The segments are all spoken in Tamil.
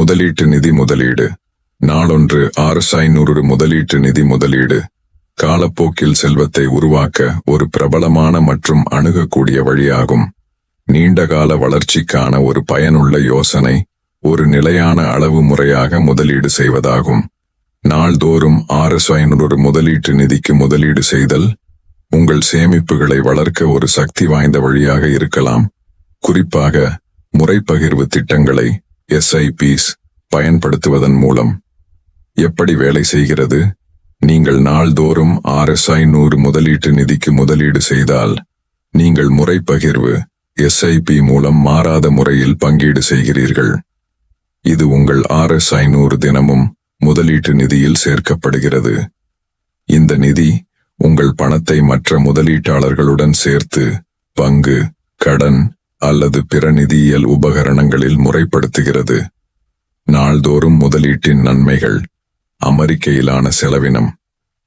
முதலீட்டு நிதி முதலீடு. நாளொன்று ஆறு ஐநூறு முதலீட்டு நிதி முதலீடு. காலப்போக்கில் செல்வத்தை உருவாக்க ஒரு பிரபலமான மற்றும் அணுகக்கூடிய வழியாகும். நீண்டகால வளர்ச்சிக்கான ஒரு பயனுள்ள யோசனை ஒரு நிலையான அளவு முறையாக முதலீடு செய்வதாகும். நாள்தோறும் ஆறு ஐநூறு முதலீட்டு நிதிக்கு முதலீடு செய்தல் உங்கள் சேமிப்புகளை வளர்க்க ஒரு சக்தி வாய்ந்த வழியாக இருக்கலாம். குறிப்பாக முறைப்பகிர்வு திட்டங்களை எஸ்ஐபிஸ் பயன்படுத்துவதன் மூலம். எப்படி வேலை செய்கிறது? நீங்கள் நாள்தோறும் ஆர்எஸ்ஐ நூறு முதலீட்டு நிதிக்கு முதலீடு செய்தால் நீங்கள் முறை பகிர்வு எஸ்ஐபி மூலம் மாறாத முறையில் பங்கீடு செய்கிறீர்கள். இது உங்கள் ஆர்எஸ் ஐநூறு தினமும் முதலீட்டு நிதியில் சேர்க்கப்படுகிறது. இந்த நிதி உங்கள் பணத்தை மற்ற முதலீட்டாளர்களுடன் சேர்த்து பங்கு கடன் அல்லது பிற நிதியியல் உபகரணங்களில் முறைப்படுத்துகிறது. நாள்தோறும் முதலீட்டின் நன்மைகள் அமெரிக்கையிலான செலவினம்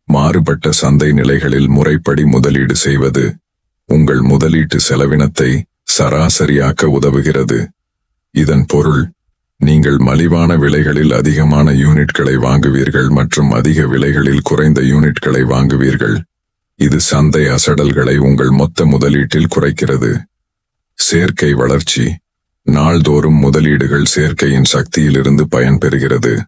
மாறுபட்ட சந்தை நிலைகளில் முறைப்படி முதலீடு செய்வது உங்கள் முதலீட்டு செலவினத்தை சராசரியாக்க உதவுகிறது. இதன் பொருள் நீங்கள் மலிவான விலைகளில் அதிகமான யூனிட்களை வாங்குவீர்கள் மற்றும் அதிக விலைகளில் குறைந்த யூனிட்களை வாங்குவீர்கள். இது சந்தை அசடல்களை உங்கள் மொத்த முதலீட்டில் குறைக்கிறது. சேர்க்கை வளர்ச்சி நாள்தோறும் முதலீடுகள் சேர்க்கையின் சக்தியிலிருந்து பயன்பெறுகிறது.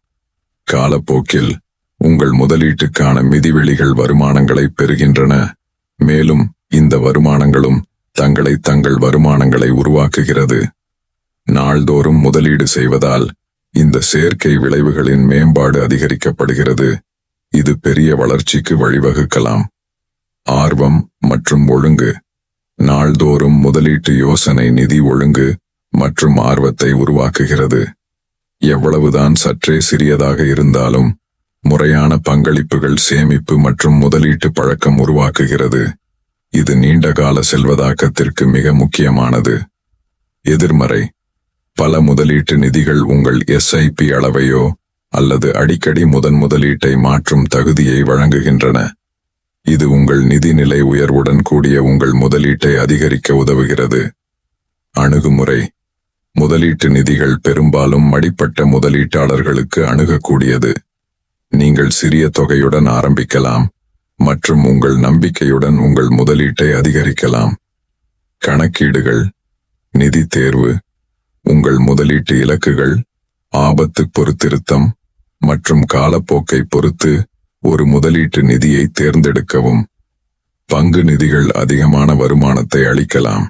காலப்போக்கில் உங்கள் முதலீட்டுக்கான மிதிவெளிகள் வருமானங்களை பெறுகின்றன. மேலும் இந்த வருமானங்களும் தங்களை தங்கள் வருமானங்களை உருவாக்குகிறது. நாள்தோறும் முதலீடு செய்வதால் இந்த சேர்க்கை விளைவுகளின் மேம்பாடு அதிகரிக்கப்படுகிறது. இது பெரிய வளர்ச்சிக்கு வழிவகுக்கலாம். ஆர்வம் மற்றும் ஒழுங்கு நாள்தோறும் முதலீட்டு யோசனை நிதி ஒழுங்கு மற்றும் ஆர்வத்தை உருவாக்குகிறது. எவ்வளவுதான் சற்றே சிறியதாக இருந்தாலும் முறையான பங்களிப்புகள் சேமிப்பு மற்றும் முதலீட்டு பழக்கம் உருவாக்குகிறது. இது நீண்டகால செல்வதாக்கத்திற்கு மிக முக்கியமானது. எதிர்மறை. பல முதலீட்டு நிதிகள் உங்கள் எஸ்ஐபி அளவையோ அல்லது அடிக்கடி முதன் முதலீட்டை மாற்றும் தகுதியை வழங்குகின்றன. இது உங்கள் நிதிநிலை உயர்வுடன் கூடிய உங்கள் முதலீட்டை அதிகரிக்க உதவுகிறது. அணுகுமுறை. முதலீட்டு நிதிகள் பெரும்பாலும் மடிப்பட்ட முதலீட்டாளர்களுக்கு அணுகக்கூடியது. நீங்கள் சிறிய தொகையுடன் ஆரம்பிக்கலாம் மற்றும் உங்கள் நம்பிக்கையுடன் உங்கள் முதலீட்டை அதிகரிக்கலாம். கணக்கீடுகள். நிதி தேர்வு. உங்கள் முதலீட்டு இலக்குகள் ஆபத்து பொறுத்திருத்தம் மற்றும் காலப்போக்கை பொறுத்து ஒரு முதலீட்டு நிதியை தேர்ந்தெடுக்கவும். பங்கு நிதிகள் அதிகமான வருமானத்தை அளிக்கலாம்.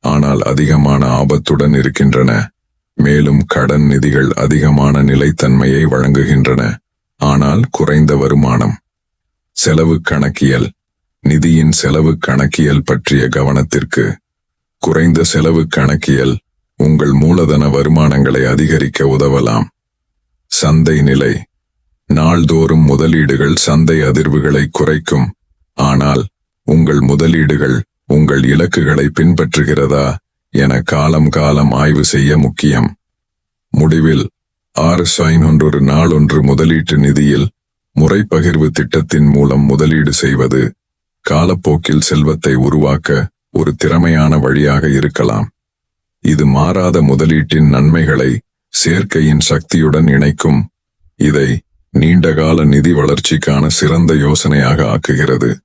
ஆனால் அதிகமான ஆபத்துடன் இருக்கின்றன. மேலும் கடன் நிதிகள் அதிகமான நிலைத்தன்மையை வழங்குகின்றன. ஆனால் குறைந்த வருமானம். செலவு கணக்கியல். நிதியின் செலவு கணக்கியல் பற்றிய கவனத்திற்கு. குறைந்த செலவு கணக்கியல் உங்கள் மூலதன வருமானங்களை அதிகரிக்க உதவலாம். சந்தை நிலை. நாள்தோறும் முதலீடுகள் சந்தை அதிர்வுகளை குறைக்கும். ஆனால் உங்கள் முதலீடுகள் உங்கள் இலக்குகளை பின்பற்றுகிறதா என காலம் காலம் ஆய்வு செய்ய முக்கியம். முடிவில் ஆறு சைன் ஒன்றொரு நாள் ஒன்று முதலீட்டு நிதியில் முறைப்பகிர்வு திட்டத்தின் மூலம் முதலீடு செய்வது காலப்போக்கில் செல்வத்தை உருவாக்க ஒரு திறமையான வழியாக இருக்கலாம். இது மாறாத முதலீட்டின் நன்மைகளை சேர்க்கையின் சக்தியுடன் இணைக்கும். இதை நீண்டகால நிதி வளர்ச்சிக்கான சிறந்த யோசனையாக ஆக்குகிறது.